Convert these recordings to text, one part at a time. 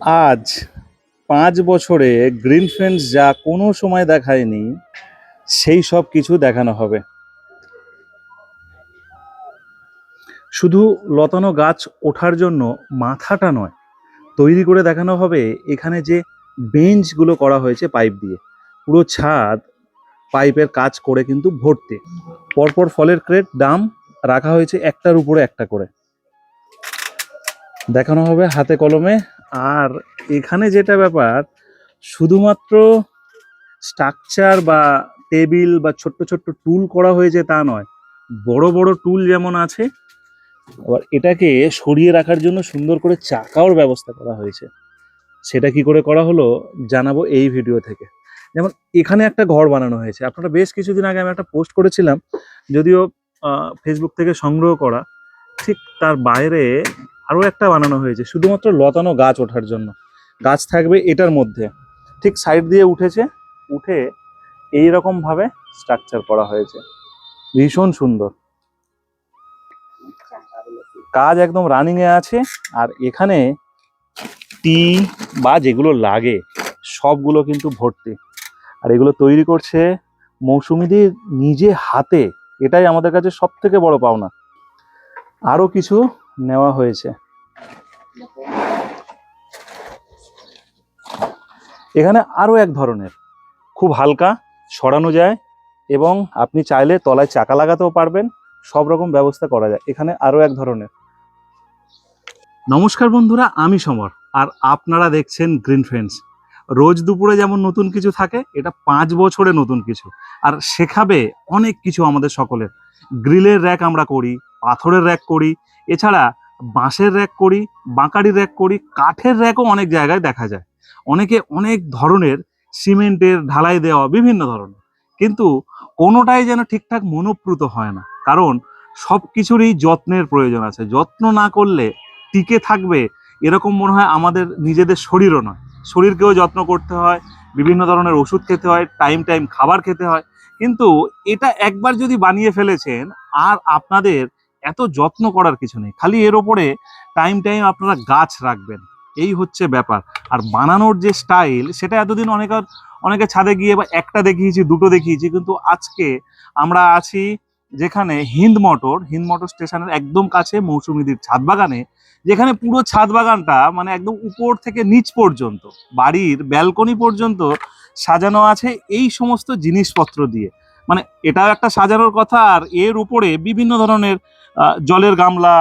আজ পাঁচ বছরে গ্রিন ফ্রেন্ডস যা কোনো সময় দেখায়নি, সেই সব কিছু দেখানো হবে। শুধু লতানো গাছ ওঠার জন্য মাথাটা নয়, তৈরি করে দেখানো হবে এখানে যে বেঞ্চগুলো করা হয়েছে পাইপ দিয়ে। পুরো ছাদ পাইপের কাজ করে কিন্তু ভর্তি। পরপর ফলের ক্রেট, দাম রাখা হয়েছে একটার উপরে একটা করে। দেখানো হবে হাতে কলমে আর এখানে যেটা ব্যাপার, শুধুমাত্র স্ট্রাকচার বা টেবিল বা ছোট্ট ছোট্ট টুল করা হয়েছে তা নয়, বড় বড় টুল যেমন আছে, আবার এটাকে সরিয়ে রাখার জন্য সুন্দর করে চাকাওর ব্যবস্থা করা হয়েছে। সেটা কি করে করা হলো, জানাব এই ভিডিও থেকে। যেমন এখানে একটা ঘর বানানো হয়েছে। আপনারা বেশ কিছুদিন আগে আমি একটা পোস্ট করেছিলাম, যদিও ফেসবুক থেকে সংগ্রহ করা, ঠিক তার বাইরে আরও একটা বানানো হয়েছে, শুধুমাত্র লতানো গাছ ওঠার জন্য। গাছ থাকবে এটার মধ্যে। ঠিক সাইড দিয়ে উঠেছে, উঠে এই ভাবে স্ট্রাকচার করা হয়েছে। ভীষণ সুন্দর। কাজ একদম রানিং এ আছে, আর এখানে টি বা যেগুলো লাগে, সবগুলো কিন্তু ভর্তি। আর এগুলো তৈরি করছে মৌসুমিদি নিজে হাতে। এটাই আমাদের কাছে সব থেকে বড় পাওনা। আরও কিছু নেওয়া হয়েছে। এখানে আরও এক ধরনের। খুব হালকা, সরানো যায় এবং আপনি চাইলে তলায় চাকা লাগাতেও পারবেন, সব রকম ব্যবস্থা করা যায়। এখানে আরও এক ধরনের। নমস্কার বন্ধুরা, আমি সমর আর আপনারা দেখছেন গ্রিন ফ্রেন্ডস। রোজ দুপুরে যেমন নতুন কিছু থাকে, এটা পাঁচ বছরে নতুন কিছু। আর শেখাবে অনেক কিছু আমাদের সকলের। গ্রিলের র্যাক আমরা করি, পাথরের র্যাক করি এছাড়া বাঁশের র্যাক করি বাঁকারি র্যাক করি, কাঠের র্যাকও অনেক জায়গায় দেখা যায়। অনেকে অনেক ধরনের সিমেন্টের ঢালাই দেওয়া বিভিন্ন ধরনের। কিন্তু কোনোটাই যেন ঠিকঠাক মনোপ্রুত হয় না। কারণ সব কিছুরই যত্নের প্রয়োজন আছে। যত্ন না করলে টিকে থাকবে এরকম মনে হয় আমাদের নিজেদের শরীরও নয়। শরীরকেও যত্ন করতে হয়, বিভিন্ন ধরনের ওষুধ খেতে হয়, টাইম টাইম খাবার খেতে হয়। কিন্তু এটা একবার যদি বানিয়ে ফেলেছেন, আর আপনাদের এত যত্ন করার কিছু নেই। খালি এর ওপরে টাইম টাইম আপনারা গাছ রাখবেন। এই হচ্ছে ব্যাপার। আর বানানোর যে স্টাইল সেটা এতদিন অনেক অনেকে ছাদে গিয়ে বা একটা দেখিয়েছি, দুটো দেখিয়েছি, কিন্তু আজকে আমরা আছি যেখানে হিন্দ মোটর হিন্দ মোটর স্টেশনের একদম কাছে মৌসুমীদির ছাদ বাগানে, যেখানে পুরো ছাদ বাগানটা মানে একদম উপর থেকে নিচ পর্যন্ত, বাড়ির ব্যালকনি পর্যন্ত সাজানো আছে এই সমস্ত জিনিসপত্র দিয়ে। মানে এটাও একটা সাজানোর কথা, আর এর উপরে বিভিন্ন ধরনের জলের গামলা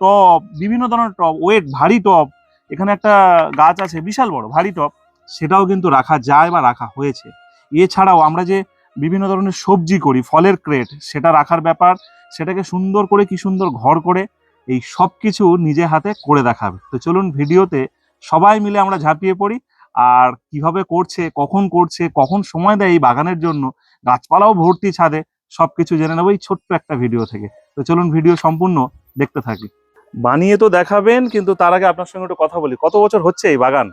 টব বিভিন্ন ধরনের টব ওয়েট ভারী টব এখানে একটা গাছ আছে বিশাল বড়, ভারী টব সেটাও কিন্তু রাখা যায় বা রাখা হয়েছে। এছাড়াও আমরা যে বিভিন্ন ধরনের সবজি করি, ফলের ক্রেট, সেটা রাখার ব্যাপার, সেটাকে সুন্দর করে কি সুন্দর ঘর করে, এই সব কিছু নিজে হাতে করে দেখাবে। তো চলুন ভিডিওতে সবাই মিলে আমরা ঝাঁপিয়ে পড়ি, আর কীভাবে করছে, কখন করছে, কখন সময় দেয় এই বাগানের জন্য, গাছপালাও ভর্তি ছাদে সবকিছু জেনে নেব এই ছোট্ট একটা ভিডিও থেকে। তো চলুন ভিডিও সম্পূর্ণ দেখতে থাকি। বানিয়ে তো দেখাবেন, কিন্তু তার আগে আপনার সঙ্গে একটু কথা বলি। কত বছর হচ্ছে এই বাগান?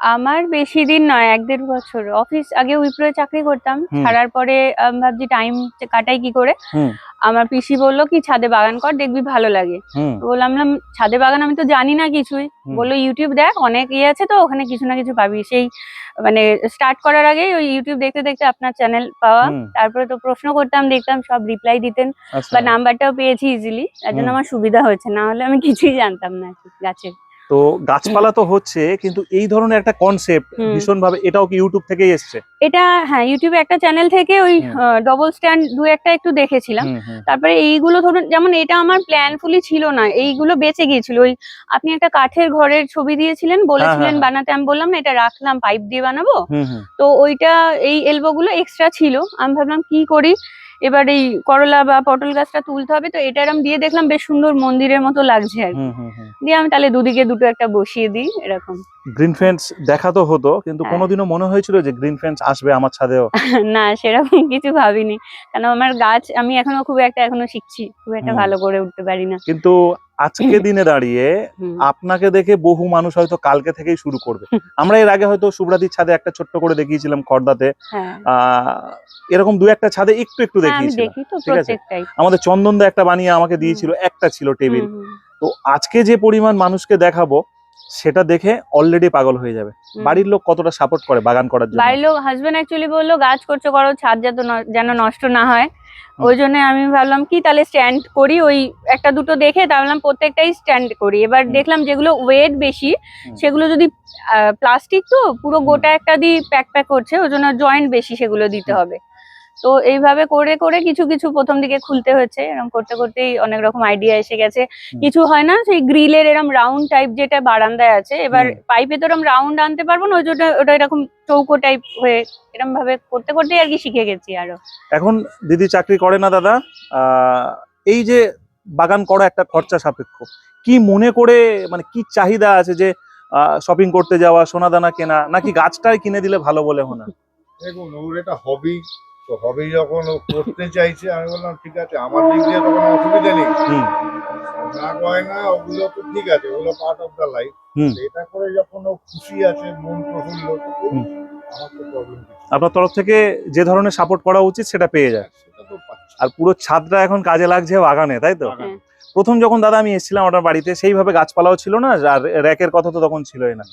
আমার বেশি দিন নয় এক দেড় বছর। অফিস আগে উইপ্রোয় চাকরি করতাম। ছাড়ার পরে ভাবছি টাইম কাটাই কি করে। আমার পিসি বলল কি ছাদে বাগান কর দেখবি ভালো লাগে। বললাম না, ছাদে বাগান আমি তো জানি না কিছুই। বলল ইউটিউব দেখ অনেক ইয়ে আছে তো ওখানে কিছু না কিছু পাবি। সেই মানে স্টার্ট করার আগেই ওই ইউটিউব দেখতে দেখতে আপনার চ্যানেল পাওয়া। তারপরে তো প্রশ্ন করতাম দেখতাম সব রিপ্লাই দিতেন আচ্ছা। বা নাম্বারটাও পেয়েছি ইজিলি তার জন্য আমার সুবিধা হয়েছে না হলে আমি কিছুই জানতাম না গাছের। তো গাছপালা তো হচ্ছে কিন্তু এই ধরনের একটা কনসেপ্ট। ভীষণ ভাবে এটাও কি ইউটিউব থেকে এসছে? এটা হ্যাঁ ইউটিউবে একটা চ্যানেল থেকে ওই। ডবল স্ট্যান্ড দু একটা একটু দেখেছিলাম। তারপরে এইগুলো ধরুন যেমন এটা আমার প্ল্যানফুলি ছিল না এইগুলো বেঁচে গিয়েছিল। ওই আপনি একটা কাঠের ঘরের ছবি দিয়েছিলেন বলেছিলেন হ্যাঁ। বানাতে আমি বললাম না এটা রাখলাম পাইপ দিয়ে বানাবো। তো ওইটা এই এলবো গুলো এক্সট্রা ছিল। আমি ভাবলাম কি করি? এবার এই করলা বা পটল গাছটা তুলতে হবে তো এটা এরম দিয়ে দেখলাম বেশ সুন্দর মন্দিরের মতো লাগছে আর কি। দিয়ে আমি তাহলে দুদিকে দুটো একটা বসিয়ে দিই এরকম। গ্রিন ফেন্স দেখা তো হতো কিন্তু হ্যাঁ। কোনোদিনও মনে হয়েছিল যে গ্রিন ফেন্স আসবে আমার ছাদেও। না সেরকম কিছু ভাবিনি। কারণ আমার গাছ আমি এখনও খুব একটা এখনও শিখছি খুব একটা ভালো করে উঠতে পারি না। কিন্তু আজকে দিনে দাঁড়িয়ে আপনাকে দেখে বহু মানুষ হয়তো কালকে থেকেই শুরু করবে। আমরা এর আগে হয়তো সুব্রাদির ছাদে একটা ছোট্ট করে দেখিয়েছিলাম খর্দাতে। হ্যাঁ। আহ এরকম দু একটা ছাদে একটু একটু হ্যাঁ, দেখিয়েছিলাম ঠিক আছে? আমাদের চন্দনদা একটা বানিয়ে আমাকে দিয়েছিল একটা ছিল টেবিল। তো আজকে যে পরিমাণ মানুষকে দেখাবো সেটা দেখে অলরেডি পাগল হয়ে যাবে। বাড়ির লোক কতটা সাপোর্ট করে বাগান করার জন্য? বাড়ির লোক হাজবেন্ড অ্যাকচুয়ালি বলল গাছ করছ করো ছাদ যেন নষ্ট না হয়। ওই জন্য আমি ভাবলাম কি তাহলে স্ট্যান্ড করি? ওই একটা দুটো দেখে তাহলে ভাবলাম প্রত্যেকটাই স্ট্যান্ড করি। এবার দেখলাম যেগুলো ওয়েট বেশি সেগুলো যদি প্লাস্টিক তো পুরো গোটা একটা দিয়ে প্যাক প্যাক করছে ওই জন্য জয়েন্ট বেশি সেগুলো দিতে হবে। তো এইভাবে করে করে কিছু কিছু প্রথম দিকে খুলতে হচ্ছে এরকম করতে করতেই অনেক রকম আইডিয়া এসে গেছে। কিছু হয় না সেই গ্রিলের এরকম রাউন্ড টাইপ যেটা বারান্দায় আছে এবার। পাইপে তো এরকম রাউন্ড আনতে পারব না ওই জন্য ওটা এরকম চৌকো টাইপ হয়ে এরকম ভাবে করতে করতেই আর কি শিখে গেছি আরও। এখন দিদি চাকরি করে না দাদা? আহ, এই যে বাগান করা একটা খরচা সাপেক্ষ কি মনে করে মানে কি চাহিদা আছে যে শপিং করতে যাওয়া সোনাদানা কেনা নাকি গাছটাই কিনে দিলে ভালো বলে হয়? দেখুন ওর এটা হবি তো হবে যখন ও করতে চাইছে আমি বললাম ঠিক আছে আমার দিক দিয়ে তো কোনো অসুবিধা নেই। না গয়না না ওগুলো তো ঠিক আছে ওগুলো part of the life hmm. এটা করে যখন ও খুশি আছে মন প্রফুল্ল। আমার তো প্রবলেম আপনার তরফ থেকে যে ধরনের সাপোর্ট করা উচিত সেটা পেয়ে যায়। পাচ্ছি। আর পুরো ছাদটা এখন কাজে লাগছে বাগানে তাই তো? বাগানে। প্রথম যখন দাদা আমি এসেছিলাম ওনার বাড়িতে সেইভাবে গাছপালাও ছিল না আর র্যাকের কথা তো তখন ছিলই না।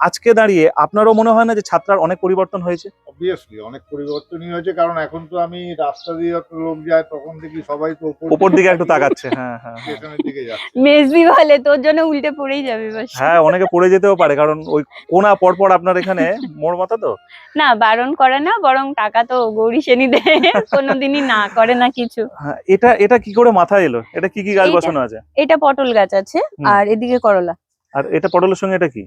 আজকে দাঁড়িয়ে আপনারও মনে হয় না যে ছাত্রার অনেক পরিবর্তন হয়েছে? অবভিয়াসলি অনেক পরিবর্তনই হয়েছে কারণ এখন তো আমি রাস্তা দিয়ে যত লোক যায় তখন দেখি সবাই তো উপর দিকে একটু তাকাচ্ছে হ্যাঁ হ্যাঁ হ্যাঁ। দিকে যাচ্ছে। মেজবি বলে তোর জন্য উল্টে পড়েই যাবে বাস হ্যাঁ অনেকে পড়ে যেতেও পারে কারণ ওই কোনা পরপর আপনার এখানে মোড় মাথা তো? না বারণ করে না বরং টাকা তো গৌরী সেনি দেয় কোনোদিনই না করে না কিছু। হ্যাঁ, এটা এটা কি করে মাথায় এলো? এটা কি কি গাছ বসানো আছে? এটা পটল গাছ আছে আর এদিকে করলা। আর এটা পটলের সঙ্গে এটা কি?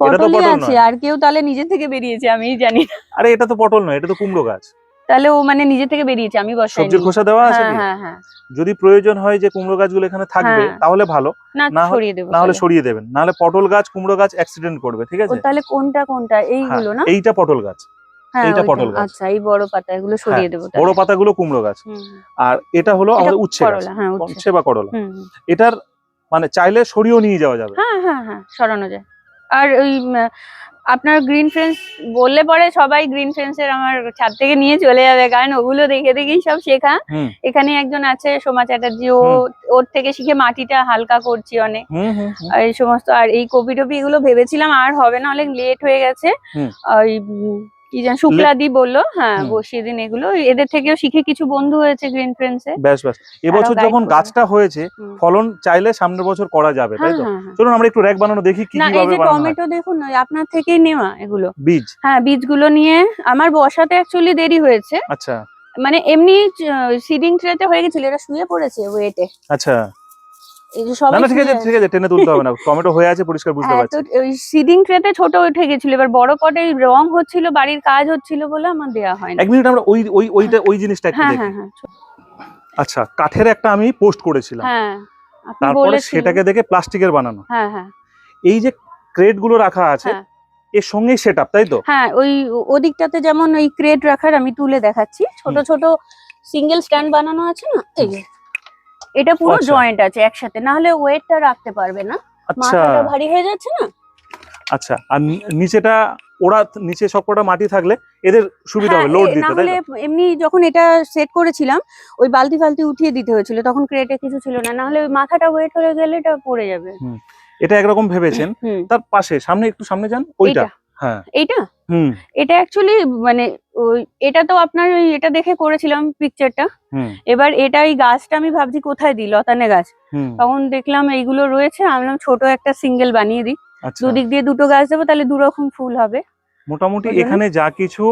পটল আছে আর কেউ তাহলে নিজে থেকে বেরিয়েছে আমি জানি আরে এটা তো পটল নয় এটা তো কুমড়ো গাছ। তাহলে ও মানে নিজে থেকে বেরিয়েছে আমি বসাই সবজির খোসা দেওয়া আছে হ্যাঁ হ্যাঁ হ্যাঁ। যদি প্রয়োজন হয় যে কুমড়ো গাছগুলো এখানে থাকবে হ্যাঁ। তাহলে ভালো। না সরিয়ে দেবো না হলে। সরিয়ে দেবেন। না হলে পটল গাছ কুমড়ো গাছ অ্যাক্সিডেন্ট করবে ঠিক আছে? তাহলে কোনটা কোনটা? এইগুলো না? হ্যাঁ, এইটা পটল গাছ। হ্যাঁ এইটা পটল গাছ। আচ্ছা এই বড় পাতা এগুলো সরিয়ে হ্যাঁ, দেবো বড় পাতাগুলো কুমড়ো গাছ। আর এটা হলো আমাদের উচ্ছে গাছ। হ্যাঁ উচ্ছে। বা করলা। এটার মানে চাইলে সরিয়েও নিয়ে যাওয়া যাবে। হ্যাঁ হ্যাঁ হ্যাঁ সরানো যায়। আর ওই আপনার গ্রিন ফ্রেন্স বললে পরে সবাই গ্রিন ফ্রেন্সের আমার ছাদ থেকে নিয়ে চলে যাবে কারণ ওগুলো দেখে দেখেই সব শেখা। এখানে একজন আছে সোমা চ্যাটার্জি ও ওর থেকে শিখে মাটিটা হালকা করছি অনেক। এই সমস্ত আর এই কপি টপি এগুলো ভেবেছিলাম আর হবে না অনেক লেট হয়ে গেছে। ওই কি জান শুক্লাদি বলল হ্যাঁ। বসিয়ে দিন এগুলো। এদের থেকেও শিখে কিছু বন্ধু হয়েছে গ্রিন ফ্রেন্ডসে ব্যাস ব্যাস। এবছর যখন গাছটা হয়েছে ফলন চাইলে সামনের বছর করা যাবে তাই হ্যাঁ তো? হ্যাঁ হ্যাঁ। চলুন আমরা একটু র্যাক বানানো দেখি কি না কীভাবে বানানো টমেটো দেখুন ওই আপনার থেকেই নেওয়া এগুলো। বীজ। হ্যাঁ বীজগুলো নিয়ে আমার বসাতে অ্যাকচুয়ালি দেরি হয়েছে। আচ্ছা। মানে এমনি সিডিং ট্রেতে হয়ে গেছিল এটা শুয়ে পড়েছে ওয়েটে আচ্ছা। না না ঠিক আছে ঠিক আছে টেনে তুলতে হবে না। টমেটো হয়ে আছে পরিষ্কার বুঝতে হ্যাঁ, পারছি। ওই সিডিং ট্রেতে ছোট উঠে গেছিল। এবার বড় পটে রং হচ্ছিল বাড়ির কাজ হচ্ছিল বলে আমার দেয়া না। এক মিনিট আমরা ওই ওই ওইটা ওই জিনিসটা একটু হ্যাঁ দেখি। হ্যাঁ আচ্ছা কাঠের একটা আমি পোস্ট করেছিলাম। হ্যাঁ তারপরে সেটাকে দেখে প্লাস্টিকের বানানো। হ্যাঁ হ্যাঁ। এই যে ক্রেটগুলো রাখা আছে। এর সঙ্গেই সেট আপ তাই তো? হ্যাঁ ওই ওদিকটাতে যেমন ওই ক্রেট রাখার আমি তুলে দেখাচ্ছি। ছোট ছোট সিঙ্গেল স্ট্যান্ড বানানো আছে না? এই এটা পুরো আচ্ছা। জয়েন্ট আছে একসাথে না হলে ওয়েটটা রাখতে পারবে না। আচ্ছা। মাথাটা ভারী হয়ে যাচ্ছে না? আচ্ছা আর নিচেটা ওরা নিচে সবকটা মাটি থাকলে এদের সুবিধা হ্যাঁ, হবে লোড দিতে না তাই হলে এমনি যখন এটা সেট করেছিলাম ওই বালতি ফালতি উঠিয়ে দিতে হয়েছিল তখন ক্রেটে কিছু ছিল না না হলে ওই মাথাটা ওয়েট হয়ে গেলে এটা পড়ে যাবে। এটা একরকম ভেবেছেন। তার পাশে সামনে একটু সামনে যান ওইটা। এইটা? হ্যাঁ এটা অ্যাকচুয়ালি মানে ওই এটা তো আপনার এটা দেখে করেছিলাম পিকচারটা হুম। এবার এটা এই গাছটা আমি ভাবছি কোথায় দিই লতানে গাছ। তখন দেখলাম এইগুলো রয়েছে আমি ছোট একটা সিঙ্গেল বানিয়ে দিই। আচ্ছা। দুদিক দিয়ে দুটো গাছ দেবো তাহলে দু রকম ফুল হবে। মোটামুটি এখানে যা কিছু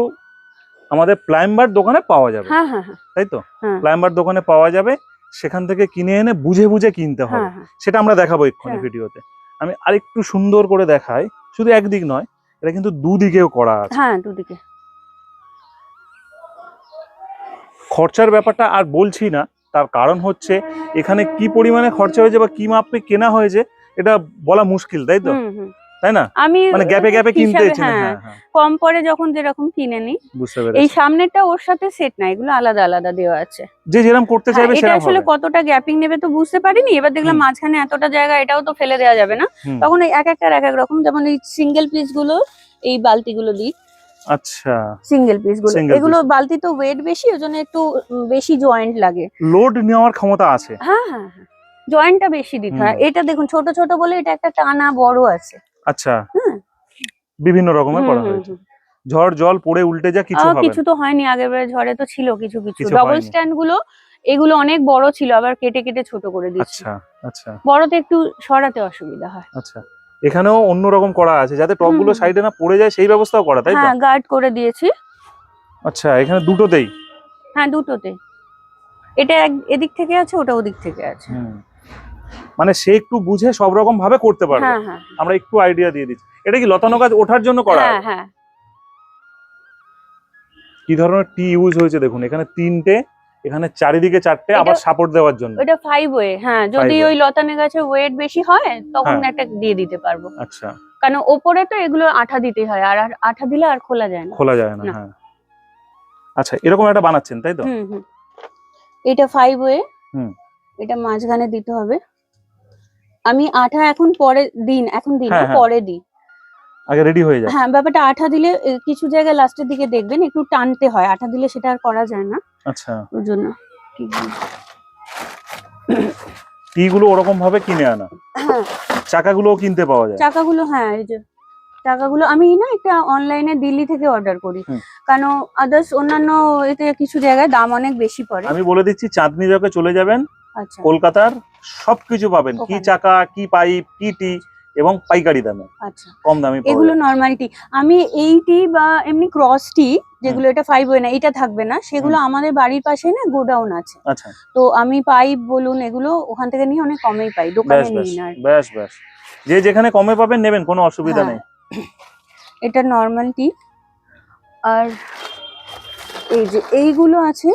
আমাদের প্লাইম্বার দোকানে পাওয়া যাবে। হ্যাঁ হ্যাঁ তাই তো। প্লাইম্বার দোকানে পাওয়া যাবে সেখান থেকে কিনে এনে বুঝে বুঝে কিনতে হবে। সেটা আমরা দেখাবো এক্ষুনি। ভিডিওতে আমি আরেকটু সুন্দর করে দেখাই শুধু একদিক নয় এটা কিন্তু দুদিকেও করা আছে। হ্যাঁ দুদিকে। খরচার ব্যাপারটা আর বলছি না তার কারণ হচ্ছে এখানে কি পরিমাণে খরচা হয়েছে বা কি মাপে কেনা হয়েছে এটা বলা মুশকিল তাই তো? তাই না? আমি মানে গ্যাপে গ্যাপে কিনতে হ্যাঁ। হ্যাঁ হ্যাঁ। কম পরে যখন যেরকম কিনে নি বুঝতে এই পেরেছি সামনেরটা ওর সাথে সেট না এগুলো আলাদা আলাদা দেওয়া আছে। যে যেরকম করতে হ্যাঁ, চাইবে এটা আসলে কতটা গ্যাপিং নেবে তো বুঝতে পারিনি এবার দেখলাম মাঝখানে এতটা জায়গা এটাও তো ফেলে দেওয়া যাবে না। তখন এক একটার এক এক রকম যেমন এই সিঙ্গেল পিসগুলো এই বালতি গুলো দিই। আচ্ছা। সিঙ্গেল পিসগুলো। এগুলো বালতি তো ওয়েট বেশি ওই জন্য একটু বেশি জয়েন্ট লাগে। লোড নেওয়ার ক্ষমতা আছে। হ্যাঁ হ্যাঁ হ্যাঁ। জয়েন্টটা বেশি দিতে হয়। এটা দেখুন ছোট ছোট বলে এটা একটা টানা বড় আছে। আচ্ছা। বিভিন্ন রকমের করা হয়েছে। ঝড় জল পড়ে উল্টে যা কিছু হবে কিছু তো হয়নি আগের বারে ঝড়ে তো ছিল কিছু কিছু। ডবল। স্ট্যান্ডগুলো এগুলো অনেক বড় ছিল আবার কেটে কেটে ছোট করে দিচ্ছে। আচ্ছা আচ্ছা। বড়তে একটু সরাতে অসুবিধা হয়। আচ্ছা। এখানেও অন্যরকম করা আছে যাতে টপগুলো। সাইডে না পড়ে যায় সেই ব্যবস্থাও করা তাই তো? হ্যাঁ গার্ড করে দিয়েছি। আচ্ছা এখানে দুটোতেই? হ্যাঁ দুটোতে। এটা এদিক থেকে আছে ওটা ওদিক থেকে আছে। হুম। মানে সে একটু বুঝে সব রকম ভাবে করতে পারবে। হ্যাঁ হ্যাঁ আমরা একটু আইডিয়া দিয়ে দিচ্ছি। এটা কি লতানো গাছ ওঠার জন্য করা হ্যাঁ হ্যাঁ। কি ধরনের টি ইউজ হয়েছে দেখুন এখানে তিনটে এখানে চারিদিকে চারটে আবার সাপোর্ট দেওয়ার জন্য। এটা ফাইভ ওয়ে হ্যাঁ যদি ওই লতানে গাছের ওয়েট বেশি হয় তখন হ্যাঁ। একটা দিয়ে দিতে পারব। আচ্ছা। কারণ ওপরে তো এগুলো আঠা দিতে হয় আর আঠা দিলে আর খোলা যায় না। খোলা যায় না না। হ্যাঁ। আচ্ছা এরকম একটা বানাচ্ছেন তাই তো? হুম হুম। এটা ফাইভ ওয়ে হুম। এটা মাঝখানে দিতে হবে। আমি আঠা এখন পরে দিন এখন দিন হ্যাঁ, হ্যাঁ। পরে দিই আগে রেডি হয়ে যায়। হ্যাঁ ব্যাপারটা আঠা দিলে এ, কিছু জায়গায় লাস্টের দিকে দেখবেন একটু টানতে হয়। আঠা দিলে সেটা আর করা যায় না। আচ্ছা। ওর জন্য টি গুলো ওরকম ভাবে কিনে আনা। হ্যাঁ। চাকাগুলোও কিনতে পাওয়া যায়। চাকাগুলো হ্যাঁ এই যে চাকাগুলো আমি না একটা অনলাইনে দিল্লি থেকে অর্ডার করি। হুম। কারণ আদার্স অন্যান্য এতে কিছু জায়গায় দাম অনেক বেশি পড়ে। আমি বলে দিচ্ছি চাঁদনি চকে চলে যাবেন। কলকাতার সবকিছু পাবেন। কি চাকা কি পাইপ কি টি এবং পাইকারি দামে। আচ্ছা। কম দামে এগুলো। নর্মালিটি আমি এইটি বা এমনি ক্রস টি যেগুলো এটা ফাইভ ওয়ে না এটা থাকবে না। সেগুলো আমাদের বাড়ির পাশে না গোডাউন আছে। আচ্ছা। তো আমি পাইপ বলুন এগুলো ওখান থেকে নিয়ে অনেক কমেই পাই। দোকানে নিই না ব্যাস ব্যাস। যে যেখানে কমে পাবেন নেবেন কোনো অসুবিধা হ্যাঁ। নেই। এটা নর্মাল টি। আর এই যে এইগুলো আছে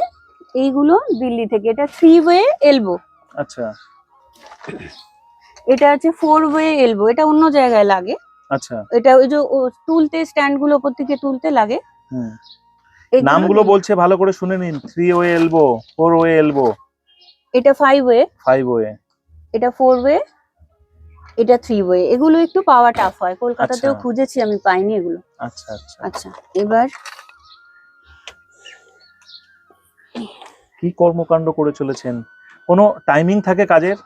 এইগুলো দিল্লি থেকে। এটা থ্রি ওয়ে এলবো আচ্ছা। এটা আছে ফোর ওয়ে এলবো এটা অন্য জায়গায় লাগে। আচ্ছা। এটা ওই যে তুলতে স্ট্যান্ডগুলো ওপর থেকে তুলতে লাগে। হুম। নামগুলো বলছে ভালো করে শুনে নিন। Three way elbow four way elbow এটা ফাইভ ওয়ে ফাইভ ওয়ে এটা ফোর ওয়ে এটা থ্রি ওয়ে এগুলো একটু পাওয়া টাফ হয়। কলকাতাতেও আচ্ছা। খুঁজেছি আমি পাইনি এগুলো। আচ্ছা আচ্ছা। আচ্ছা এবার কি কর্মকাণ্ড করে চলেছেন? কোনো টাইমিং থাকে কাজের?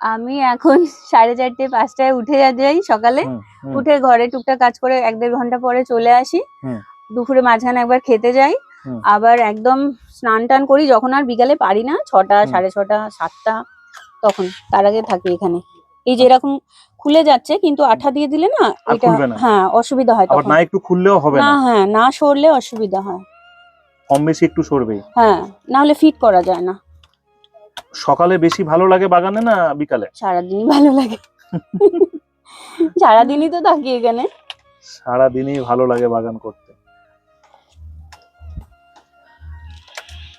আমি এখন সাড়ে চারটে পাঁচটায় উঠে যাই সকালে। উঠে ঘরে টুকটাক কাজ করে এক দেড় ঘণ্টা পরে চলে আসি। দুপুরে মাঝখানে একবার খেতে যাই। আবার একদম স্নান টান করি যখন আর বিকালে পারি না ছটা সাড়ে ছটা সাতটা তখন। তার আগে থাকি এখানে। এই যে এরকম খুলে যাচ্ছে কিন্তু আঠা দিয়ে দিলে না এটা হ্যাঁ অসুবিধা হয় তখন। না একটু খুললেও হবে না। হ্যাঁ না সরলে অসুবিধা হয়। কম বেশি একটু সরবেই। হ্যাঁ না হলে ফিট করা যায় না। সকালে বেশি ভালো লাগে বাগানে না বিকালে? সারাদিনই ভালো লাগে। সারাদিনই তো থাকি এখানে। সারাদিনই ভালো লাগে বাগান করতে।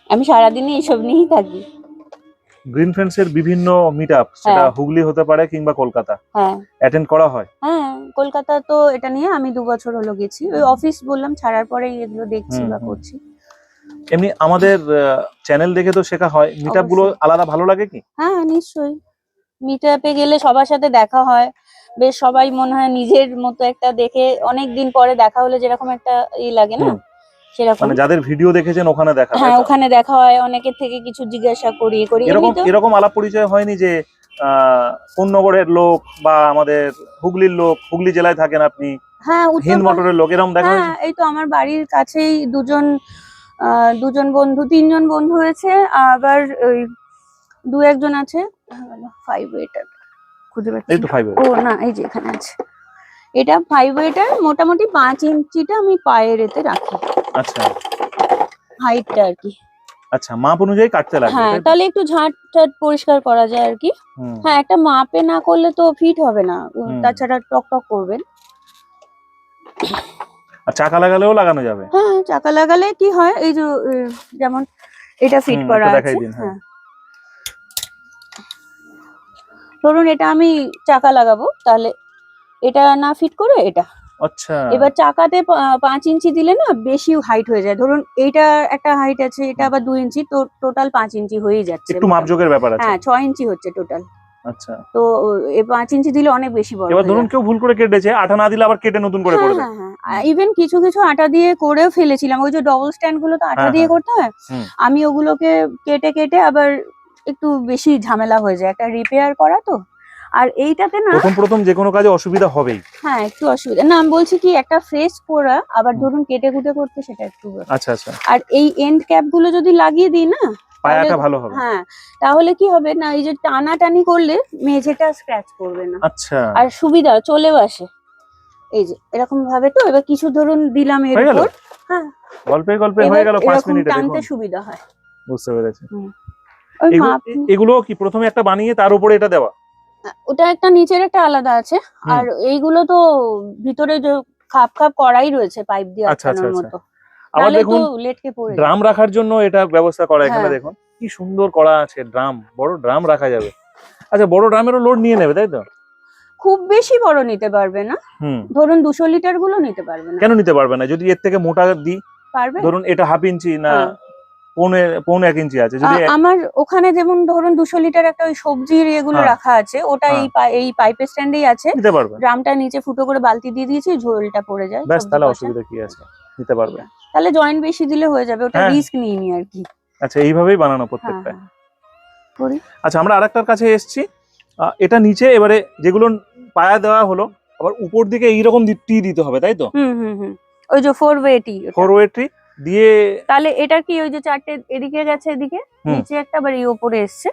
আমি সারাদিনই এইসব নিয়েই থাকি। গ্রিন ফ্রেন্ডস এর বিভিন্ন মিট আপ সেটা হ্যাঁ। হুগলি হতে পারে কিংবা কলকাতা। হ্যাঁ। অ্যাটেন্ড করা হয়? হ্যাঁ কলকাতা তো এটা নিয়ে আমি দু বছর হলো গেছি। ওই অফিস বললাম ছাড়ার পরে এগুলো দেখছি বা করছি। এমনি আমাদের চ্যানেল দেখে তো শেখা হয় মিট আপগুলো আলাদা ভালো লাগে কি? হ্যাঁ নিশ্চয়ই। মিট আপে গেলে সবার সাথে দেখা হয়। বেশ সবাই মনে হয় নিজের মতো একটা দেখে অনেক দিন পরে দেখা হলে যেরকম একটা ই লাগে না। সেরকম। মানে যাদের ভিডিও দেখেছেন ওখানে দেখা হ্যাঁ ওখানে দেখা হয় অনেকের থেকে কিছু জিজ্ঞাসা করি করি। এরকম এরকম আলাপ পরিচয় হয়নি যে আহ, কোন্নগরের লোক বা আমাদের হুগলির লোক হুগলি জেলায় থাকেন আপনি হ্যাঁ হিন্দ মোটরের লোক এরকম দেখা হ্যাঁ এই তো আমার বাড়ির কাছেই দুজন দুজন বন্ধু তিনজন বন্ধু হয়েছে আবার ওই দু একজন আছে ফাইভ ওয়েটার খুঁজে পাচ্ছি না। ও না এই যে এখানে আছে। এটা ফাইভ ওয়েটার মোটামুটি পাঁচ ইঞ্চিটা আমি পায়ের এতে রাখি। আচ্ছা। হাইটটা আর কি। আচ্ছা মাপ অনুযায়ী কাটতে লাগবে হ্যাঁ তাহলে একটু ঝাঁট পরিষ্কার করা যায় আর কি। হ্যাঁ একটা মাপে না করলে তো ফিট হবে না। তাছাড়া টক টক করবেন। আর চাকা লাগালেও লাগানো যাবে। হ্যাঁ চাকা লাগালে কি হয়? এই যে যেমন এটা ফিট করা আছে। হ্যাঁ। হ্যাঁ। ধরুন এটা আমি চাকা লাগাবো তাহলে এটা না ফিট করে এটা। আচ্ছা। এবার চাকাতে পাঁচ ইঞ্চি দিলে না বেশি হাইট হয়ে যায়। ধরুন এইটা একটা হাইট আছে এটা আবার দুই ইঞ্চি তো টোটাল পাঁচ ইঞ্চি হয়েই যাচ্ছে। একটু মাপযোগের ব্যাপার আছে। হ্যাঁ ছয় ইঞ্চি হচ্ছে টোটাল আচ্ছা। তো পাঁচ ইঞ্চি দিলে অনেক বেশি বড় এবার ধরুন কেউ ভুল করে কেটেছে আঠা না দিলে আবার কেটে নতুন করে হ্যাঁ দেয় হ্যাঁ হ্যাঁ। ইভেন কিছু কিছু আটা দিয়ে করেও ফেলেছিলাম। ওই যে ডবল স্ট্যান্ডগুলো তো আটা হ্যাঁ, দিয়ে হ্যাঁ। করতে হয় আমি ওগুলোকে কেটে কেটে আবার একটু বেশি ঝামেলা হয়ে যায়। একটা রিপেয়ার করা তো। আর এইটাতে না প্রথম প্রথম যে কোনো কাজে অসুবিধা হবেই। হ্যাঁ একটু অসুবিধা। না আমি বলছি কি একটা ফ্রেশ করা আবার ধরুন কেটে কুটে করতে সেটা একটু আচ্ছা আচ্ছা। আর এই এন্ড ক্যাপগুলো যদি লাগিয়ে দিই না পায়াটা ভালো হবে। হ্যাঁ তাহলে কি হবে না এই যে টানাটানি করলে মেঝেটা স্ক্র্যাচ করবে না। আচ্ছা। আর সুবিধা চলেও আসে। এই যে এরকম ভাবে তো এবার কিছু ধরুন দিলাম এর উপর। হ্যাঁ। গল্পে গল্পে হয়ে গেল পাঁচ এরকম মিনিটে টানতে সুবিধা হয়। বুঝতে পেরেছি। এগুলো কি প্রথমে একটা বানিয়ে তার উপরে এটা দেওয়া? ওটা একটা নিচের একটা আলাদা আছে। আর এইগুলো তো ভিতরে যে খাপ খাপ করাই রয়েছে পাইপ দিয়ে আচ্ছা, আচ্ছা, আটকানোর আচ্ছা। মতো। আবার দেখুন। ড্রাম রাখার জন্য এটা ব্যবস্থা করা এখানে হ্যাঁ। দেখুন। কি সুন্দর করা আছে ড্রাম বড় ড্রাম রাখা যাবে। আচ্ছা বড় ড্রামেরও লোড নিয়ে নেবে তাই তো? খুব বেশি বড় নিতে পারবে না। ধরুন দুশো লিটারগুলো নিতে পারবে না। কেন নিতে পারবে না? যদি এর থেকে মোটা দিই পারবে? ধরুন এটা হাফ ইঞ্চি না হ্যাঁ। পৌনে পৌনে এক ইঞ্চি আছে। যদি আমার ওখানে যেমন ধরুন দুশো লিটার একটা ওই সবজির এগুলো হ্যাঁ। রাখা আছে ওটা এই এই পাইপের স্ট্যান্ডেই আছে। নিতে পারবে। ড্রামটা নিচে ফুটো করে বালতি দিয়ে দিয়েছি ঝোলটা পড়ে যায় ব্যাস তাহলে অসুবিধা কি আছে? নিতে পারবে। তাহলে জয়েন্ট বেশি দিলে হয়ে যাবে ওটা রিস্ক রিস্ক নিইনি আর কি। আচ্ছা এইভাবেই বানানো হ্যাঁ প্রত্যেকটা। হ্যাঁ। করি। আচ্ছা আমরা আরেকটার কাছে এসেছি। এটা নিচে এবারে যেগুলো পায়া দেওয়া হলো আবার উপর দিকে এইরকম টি দিতে হবে তাই তো? হুম হুম হুম। ওই যে ফোর ওয়েটি ফোর ওয়ে ট্রি দিয়ে তাহলে এটা কি ওই যে চারটে এদিকে গেছে এদিকে? নিচে একটা আবার এই ওপরে এসছে।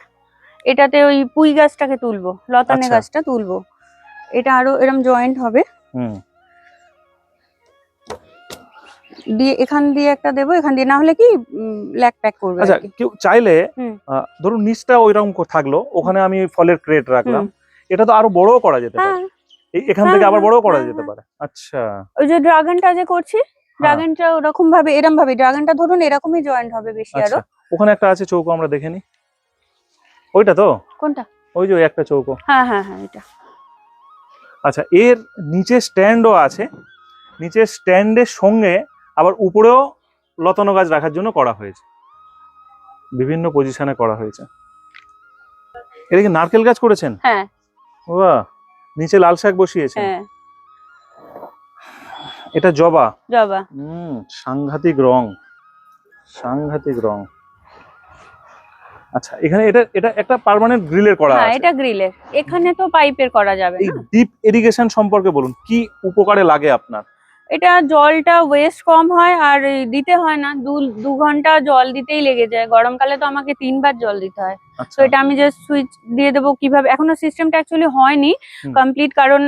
এটাতে ওই পুঁই গাছটাকে তুলবো লতানে আচ্ছা। গাছটা তুলবো। এটা আরও এরম জয়েন্ট হবে। হুম। দিয়ে এখান দিয়ে একটা দেবো এখান দিয়ে। না হলে কি ল্যাক প্যাক করবে আচ্ছা কেউ চাইলে ধরুন নিচটা ওইরকম থাকল ওখানে আমি ফলের ক্রেট রাখলাম। এটা তো আরও বড়ও করা যেতে পারে। হ্যাঁ। এখান হ্যাঁ, থেকে আবার হ্যাঁ, বড়ও করা হ্যাঁ, যেতে হ্যাঁ। পারে। আচ্ছা। ওই যে ড্রাগনটা যে করছি হ্যাঁ। ড্রাগনটা ওরকম ভাবে এরম ভাবে ড্রাগনটা ধরুন এরকমই জয়েন্ট হবে বেশি আরও। আচ্ছা ওখানে একটা আছে চৌকো আমরা দেখে নি ওইটা তো? কোনটা? ওই যে একটা চৌকো। হ্যাঁ হ্যাঁ হ্যাঁ এটা। আচ্ছা এর নিচে স্ট্যান্ডও আছে। নিচে স্ট্যান্ডের সঙ্গে আবার উপরেও লতানো গাছ রাখার জন্য করা হয়েছে। বিভিন্ন পজিশনে করা হয়েছে। এটা কি নারকেল গাছ করেছেন? হ্যাঁ। বাহ! নিচে লাল শাক বসিয়েছেন। হ্যাঁ। এটা জবা? জবা। হুম সাংঘাতিক রং। সাংঘাতিক রং। আচ্ছা এখানে এটা এটা একটা পার্মানেন্ট গ্রিলের করা হ্যাঁ আছে। এটা গ্রিলের এখানে তো পাইপের করা যাবে এই না। ডিপ ইরিগেশন সম্পর্কে বলুন কি উপকারে লাগে আপনার? এটা জলটা ওয়েস্ট কম হয় আর দিতে হয় না। দু দু ঘণ্টা জল দিতেই লেগে যায়। গরমকালে তো আমাকে তিনবার জল দিতে হয়। তো আচ্ছা এটা আমি যে সুইচ দিয়ে দেবো কীভাবে? এখনও সিস্টেমটা অ্যাকচুয়ালি হয়নি কমপ্লিট কারণ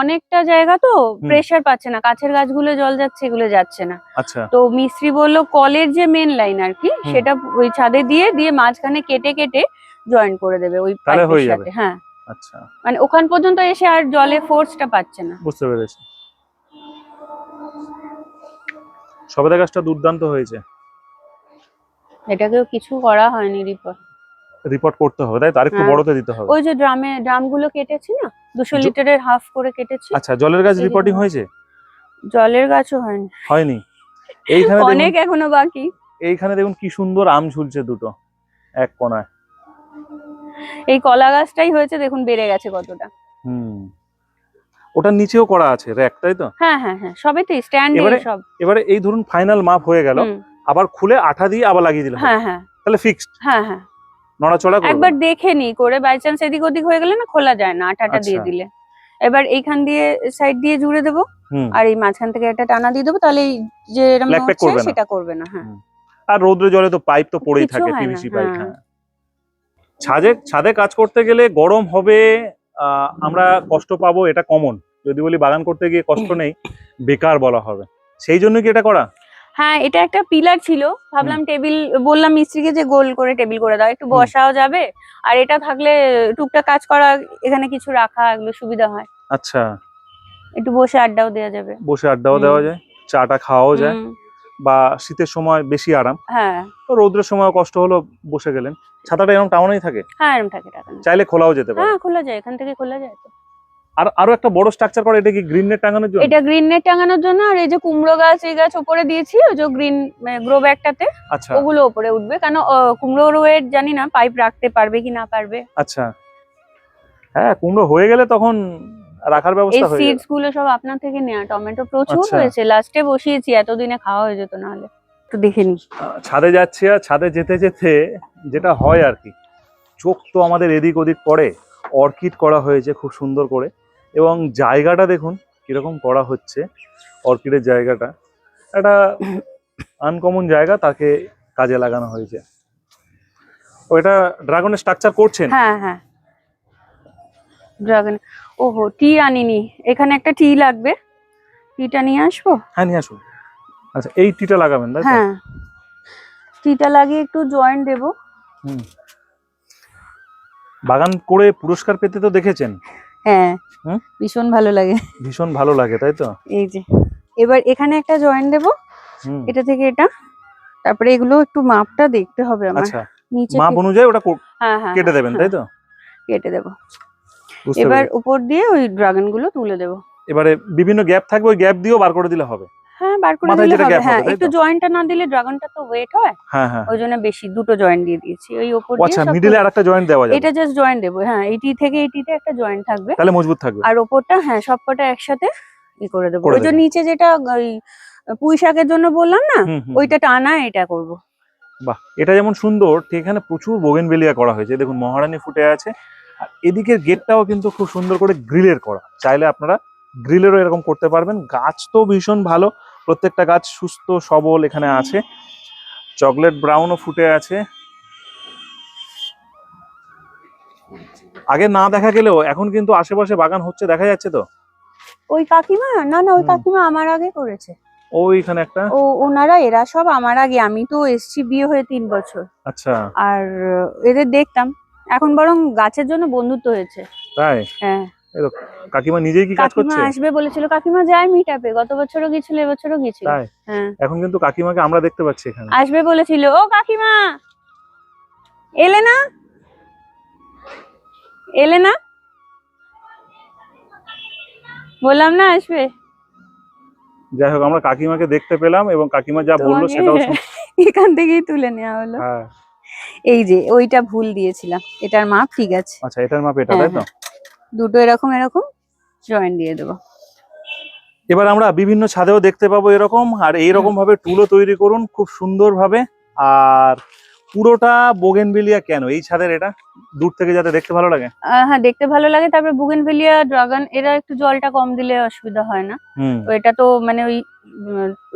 অনেকটা জায়গা তো প্রেসার পাচ্ছে না। কাছের গাছগুলো জল যাচ্ছে এগুলো যাচ্ছে না। আচ্ছা। তো মিস্ত্রি বলল কলের যে মেন লাইন আর কি সেটা ওই ছাদে দিয়ে দিয়ে মাঝখানে কেটে কেটে জয়েন করে দেবে ওই পাইপের সাথে। হ্যাঁ। আচ্ছা। মানে ওখান পর্যন্ত এসে আর জলে ফোর্সটা পাচ্ছে না। বুঝতে পেরেছি। সবেদা গাছটা দুর্দান্ত হয়েছে। এটাকেও কিছু করা হয়নি রিপোর্ট রিপোর্ট করতে হবে তাই তার আরেকটু হ্যাঁ। বড়তে দিতে হবে। ওই যে ড্রামে ড্রামগুলো কেটেছি না? দুশো জ- লিটারের হাফ করে কেটেছি। আচ্ছা জলের গাছ রিপোর্টিং হয়েছে? জলের গাছও হয়নি। হয়নি। এইখানে অনেক এখনও বাকি। এইখানে দেখুন কি সুন্দর আম ঝুলছে দুটো এক কোনায়। এই কলা গাছটাই হয়েছে দেখুন বেড়ে গেছে কতটা। হুম। ওটার নিচেও করা আছে র্যাক তাই তো? হ্যাঁ হ্যাঁ হ্যাঁ সবেতেই স্ট্যান্ড সব। এবারে এই ধরুন ফাইনাল মাপ হয়ে গেল আবার খুলে আঠা দিয়ে আবার লাগিয়ে দিলাম হ্যাঁ হ্যাঁ। তাহলে ফিক্সড হ্যাঁ হ্যাঁ। নড়াচড়া একবার। দেখে নি করে বাই চান্স এদিক ওদিক হয়ে গেলে না খোলা যায় না দিয়ে আচ্ছা। দিলে। এবার এইখান দিয়ে সাইড দিয়ে জুড়ে দেবো আর এই মাঝখান থেকে একটা টানা দিয়ে দেবো তাহলে এই যে এরকম হচ্ছে সেটা করবে না হ্যাঁ। আর রৌদ্র জলে তো পাইপ তো পড়েই থাকে পিভিসি পাইপ হ্যাঁ। হ্যাঁ। ছাদে ছাদে কাজ করতে গেলে গরম হবে আমরা কষ্ট পাবো এটা কমন যদি বলি বাগান করতে গিয়ে কষ্ট নেই বেকার বলা হবে। সেই জন্য কি এটা করা? হ্যাঁ এটা একটা পিলার ছিল। ভাবলাম টেবিল বললাম মিস্ত্রিকে যে গোল করে টেবিল করে দাও একটু বসাও যাবে। আর এটা থাকলে টুকটাক কাজ করা এখানে কিছু রাখা এগুলো সুবিধা হয়। আচ্ছা। একটু বসে আড্ডাও দেওয়া যাবে। বসে আড্ডাও দেওয়া যায় চাটা খাওয়াও যায়। বা শীতের সময় বেশি আরাম হ্যাঁ। তো রৌদ্রের সময় কষ্ট হলো বসে গেলেন। ছাতাটা এরকম টাউনেই থাকে? হ্যাঁ এরকম থাকে চাইলে খোলাও যেতে পারে। হ্যাঁ খোলা যায় এখান থেকে খোলা যায় তো। আর আরও একটা বড় স্ট্রাকচার করে এটা কি গ্রিন নেট টাঙানোর জন্য? এটা গ্রিন নেট টাঙানোর জন্য আর এই যে কুমড়ো গাছ এই গাছ উপরে দিয়েছি ওই যে গ্রিন গ্রো ব্যাগটাতে আচ্ছা। ওগুলো উপরে উঠবে। আহ, কুমড়োর ওয়েট জানি না পাইপ রাখতে পারবে কি না পারবে। আচ্ছা। হ্যাঁ কুমড়ো হয়ে গেলে তখন রাখার ব্যবস্থা হয়ে সিডসগুলো সব আপনার থেকে নেওয়া টমেটো প্রচুর আচ্ছা। হয়েছে। লাস্টে বসিয়েছি এতদিনে খাওয়া হয়ে যেত নাহলে। একটু দেখে নি ছাদে যাচ্ছি আর ছাদে যেতে যেতে যেটা হয় আর কি চোখ তো আমাদের এদিক ওদিক পড়ে। অর্কিড করা হয়েছে খুব সুন্দর করে। এবং জায়গাটা দেখুন কীরকম করা হচ্ছে অর্কিডের জায়গাটা। একটা আনকমন জায়গা তাকে কাজে লাগানো হয়েছে। ওইটা ড্রাগনের স্ট্রাকচার করছেন? হ্যাঁ হ্যাঁ। ড্রাগন ওহো টি আনিনি। এখানে একটা টি লাগবে। টিটা নিয়ে আসব? হ্যাঁ নিয়ে আসুন। আচ্ছা এই টিটা লাগাবেন তাই হ্যাঁ। টিটা লাগিয়ে একটু জয়েন্ট দেবো। হুম। বাগান করে পুরস্কার পেতে তো দেখেছেন। হ্যাঁ? ভীষণ ভালো লাগে। ভীষণ ভালো লাগে তাই তো? এই যে। এবার এখানে একটা জয়েন্ট দেবো। এটা থেকে এটা। তারপরে এগুলো একটু মাপটা দেখতে হবে আমার। আচ্ছা। নিচে মাপ অনুযায়ী ওটা হ্যাঁ হ্যাঁ কেটে দেবেন তাই তো? কেটে দেবো। এবার উপর দিয়ে ওই ড্রাগনগুলো তুলে দেবো। এবারে বিভিন্ন গ্যাপ থাকবে ওই গ্যাপ দিয়েও বার করে দিলে হবে। হ্যাঁ বার করে দিলে হবে। হ্যাঁ একটু? জয়েন্টটা না দিলে ড্রাগনটা তো ওয়েট হয়। হ্যাঁ হ্যাঁ। ওই জন্য বেশি দুটো জয়েন্ট দিয়ে দিয়েছি। ওই উপর দিয়ে আচ্ছা সব আরেকটা জয়েন্ট দেওয়া যাবে। এটা জাস্ট জয়েন্ট দেবো। হ্যাঁ এইটি থেকে এইটিতে একটা জয়েন্ট থাকবে। তাহলে মজবুত থাকবে। আর ওপরটা হ্যাঁ সবকটা একসাথে ই করে দেবো। ওই যে নিচে যেটা ওই পুঁই শাকের জন্য বললাম না ওইটা টানা এটা করব। বাহ এটা যেমন সুন্দর ঠিক এখানে প্রচুর বোগেনভেলিয়া করা হয়েছে। দেখুন মহারানী ফুটে আছে। আর এদিকের গেটটাও কিন্তু খুব সুন্দর করে গ্রিলের করা। চাইলে আপনারা গ্রিলেরও এরকম করতে পারবেন। গাছ তো ভীষণ ভালো। প্রত্যেকটা গাছ সুস্থ সবল এখানে আছে। চকলেট ব্রাউনও ফুটে আছে। আগে না দেখা গেলেও এখন কিন্তু আশেপাশে বাগান হচ্ছে দেখা যাচ্ছে তো? ওই কাকিমা? না না ওই কাকিমা আমার আগে করেছে। ওইখানে একটা? ও ওনারা এরা সব আমার আগে। আমি তো এসছি বিয়ে হয়ে তিন বছর। আচ্ছা। আর এদের দেখতাম। এখন বরং গাছের জন্য বন্ধুত্ব হয়েছে। তাই? হ্যাঁ। কাকিমা নিজেই কি কাজ করছে? আসবে বলেছিল কাকিমা যায় মিট আপে গত বছরও গেছিল এবছরও তাই? হ্যাঁ। এখন কিন্তু কাকিমাকে আমরা দেখতে পাচ্ছি এখানে। আসবে বলেছিল ও কাকিমা এলে না? এলে না? বললাম না আসবে। যাই হোক আমরা কাকিমাকে দেখতে পেলাম এবং কাকিমা যা বলল সেটাও এখান থেকেই তুলে নেওয়া হলো। হ্যাঁ। এই যে ওইটা ভুল দিয়েছিলাম। এটার মাপ ঠিক আছে। আচ্ছা এটার মাপ এটা হ্যাঁ, তাই তো? দুটো এরকম এরকম জয়েন দিয়ে দেবো। এবার আমরা বিভিন্ন ছাদেও দেখতে পাবো এরকম আর এইরকম ভাবে টুলও তৈরি করুন খুব সুন্দর ভাবে আর পুরোটা বোগেনভিলিয়া কেন? এই ছাদের এটা? দূর থেকে যাতে দেখতে ভালো লাগে। হ্যাঁ দেখতে ভালো লাগে। তারপরে বুগেনভেলিয়া ড্রাগন এরা একটু জলটা কম দিলে অসুবিধা হয় না। তো এটা তো মানে ওই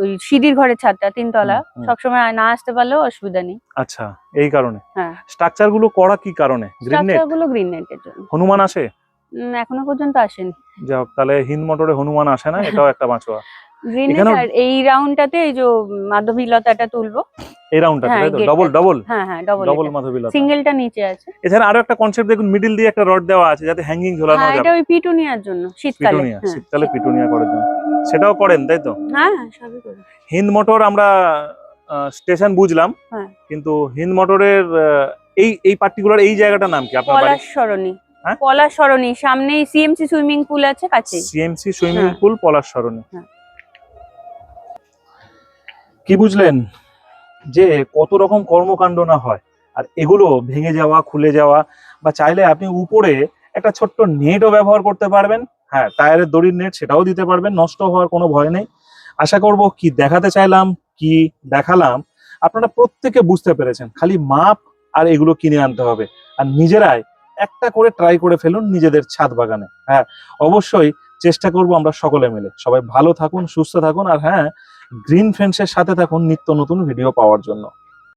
ওই সিঁড়ির ঘরের ছাদটা তিনতলা। সবসময় না আসতে পারলেও অসুবিধা নেই। আচ্ছা এই কারণে। হ্যাঁ। স্ট্রাকচারগুলো করা কি কারণে? গ্রিন নেটগুলো গ্রিন নেটের জন্য। হনুমান আসে? এখনও পর্যন্ত আসেনি। যাই হোক তাহলে হিন্দ মোটরে হনুমান আসে না? এটাও একটা বাঁচোয়া। গ্রিন নেট এখানেও- আর এই রাউন্ডটাতে এই যে মাধবীলতাটা তুলবো। এই রাউন্ডটা হ্যাঁ, তাই তো? ডবল। ডবল হ্যাঁ হ্যাঁ ডবল ডবল মাধবীলতা। সিঙ্গেলটা নিচে আছে। এছাড়া আরও একটা কনসেপ্ট দেখুন মিডিল দিয়ে একটা রড দেওয়া আছে যাতে হ্যাঙ্গিং ঝোলানো হ্যাঁ যাবে। এটা ওই পিটুনিয়ার জন্য শীতকালে। পিটুনিয়া হ্যাঁ। শীতকালে পিটুনিয়া করার জন্য। সেটাও করেন তাই তো? হ্যাঁ হ্যাঁ, সবই করি। হিন্দ মোটর আমরা স্টেশন বুঝলাম হ্যাঁ। কিন্তু হিন্দ মোটরের এই এই পার্টিকুলার এই জায়গাটার নাম কি আপনার পলাশ সরণি হ্যাঁ? পলাশ সরণি সামনেই সিএমসি সুইমিং পুল আছে কাছে সিএমসি সুইমিং হ্যাঁ। পুল পলাশ সরণি হ্যাঁ। কি বুঝলেন? যে কত রকম কর্মকাণ্ড না হয়, আর এগুলো ভেঙে যাওয়া, খুলে যাওয়া, বা চাইলে আপনি উপরে একটা ছোট্ট নেটও ব্যবহার করতে পারবেন। হ্যাঁ টায়ারের দড়ির নেট সেটাও দিতে পারবেন, নষ্ট হওয়ার কোনো ভয় নেই। আশা করব কি দেখাতে চাইলাম, কি দেখালাম, আপনারা প্রত্যেকে বুঝতে পেরেছেন। খালি মাপ আর এগুলো কিনে আনতে হবে। আর নিজেরাই একটা করে ট্রাই করে ফেলুন নিজেদের ছাদ বাগানে। হ্যাঁ অবশ্যই চেষ্টা করব আমরা সকলে মিলে। সবাই ভালো থাকুন, সুস্থ থাকুন, আর হ্যাঁ গ্রিন ফ্রেন্ডসের সাথে থাকুন নিত্য নতুন ভিডিও পাওয়ার জন্য।